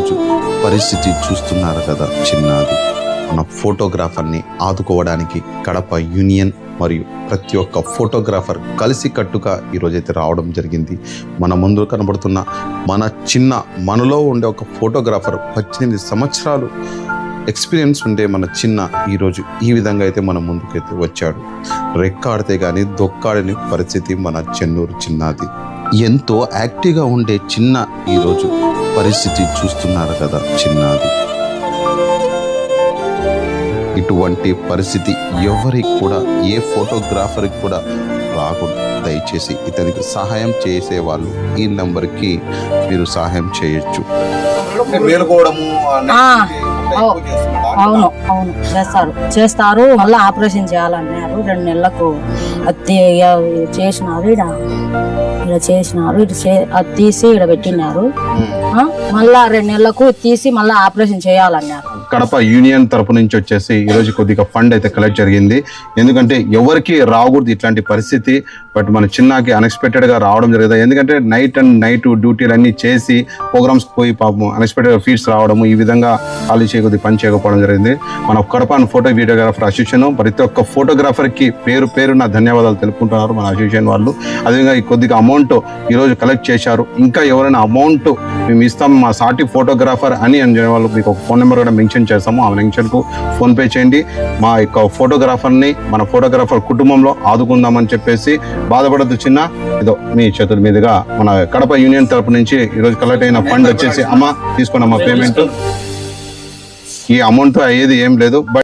ఈరోజు పరిస్థితి చూస్తున్నారు కదా చిన్నది మన ఫోటోగ్రాఫర్ని ఆదుకోవడానికి కడప యూనియన్ మరియు ప్రతి ఒక్క ఫోటోగ్రాఫర్ కలిసి కట్టుగా ఈరోజైతే రావడం జరిగింది. మన ముందు కనబడుతున్న మన చిన్న మనలో ఉండే ఒక ఫోటోగ్రాఫర్ పద్దెనిమిది సంవత్సరాలు ఎక్స్పీరియన్స్ ఉండే మన చిన్న ఈరోజు ఈ విధంగా అయితే మన ముందుకైతే వచ్చాడు. రెక్కాడితే కానీ దొక్కాడని పరిస్థితి మన చెన్నూరు చిన్నది ఎంతో యాక్టివ్గా ఉండే చిన్న ఈరోజు పరిస్థితి చూస్తున్నారు కదా చిన్నది. ఇటువంటి పరిస్థితి ఎవరికి కూడా ఏ ఫోటోగ్రాఫర్కి కూడా రాకూడదు దయచేసి ఇతనికి సహాయం చేసే వాళ్ళు ఈ నెంబర్కి మీరు సహాయం చేయొచ్చు. అవును అవును. చేస్తారు. చేస్తారు. మళ్ళీ ఆపరేషన్ చేయాలన్నారు. రెండు నెలలకు అది తీ- చేసినారు. ఇడ ఇక్కడ చేసినారు. ఇటు అది తీసి ఇక్కడ పెట్టినారు. మళ్ళా రెండు నెలలకు తీసి మళ్ళీ ఆపరేషన్ చేయాలన్నారు. కడప యూనియన్ తరపు నుంచి వచ్చేసి ఈరోజు కొద్దిగా ఫండ్ అయితే కలెక్ట్ జరిగింది. ఎందుకంటే ఎవరికి రాకూడదు ఇట్లాంటి పరిస్థితి. బట్ మన చిన్నకి unexpected గా రావడం జరిగింది. ఎందుకంటే నైట్ అండ్ నైట్ డ్యూటీలు అన్ని చేసి ప్రోగ్రామ్స్ పోయి పాపం అన్ఎక్స్పెక్టెడ్ ఫీడ్స్ రావడము ఈ విధంగా ఖాళీ చేయకొద్ది పని చేయకపోవడం జరిగింది. మన కడప ఫోటో వీడియోగ్రాఫర్ అసోసియేషన్ ప్రతి ఒక్క ఫోటోగ్రాఫర్కి పేరు పేరు నా ధన్యవాదాలు తెలుపుకుంటున్నారు మన అసోసియేషన్ వాళ్ళు. అదేవిధంగా ఈ కొద్దిగా అమౌంట్ ఈరోజు కలెక్ట్ చేశారు. ఇంకా ఎవరైనా అమౌంట్ మేము ఇస్తాం మా సాటి ఫోటోగ్రాఫర్ అని అని వాళ్ళు మీకు ఒక ఫోన్ నెంబర్ కూడా మెన్షన్ చేస్తాము. ఆ మెన్షన్కు ఫోన్ పే చేయండి. మా యొక్క ఫోటోగ్రాఫర్ని మన ఫోటోగ్రాఫర్ కుటుంబంలో ఆదుకుందామని చెప్పేసి బాధపడద్దు చిన్న. ఇదో మీ చేతుల మీదుగా మన కడప యూనియన్ తరపు నుంచి ఈరోజు కలెక్ట్ అయిన ఫండ్ వచ్చేసి అమ్మ తీసుకోండి అమ్మ పేమెంట్ ఈ అమౌంట్ అయ్యేది ఏం లేదు బట్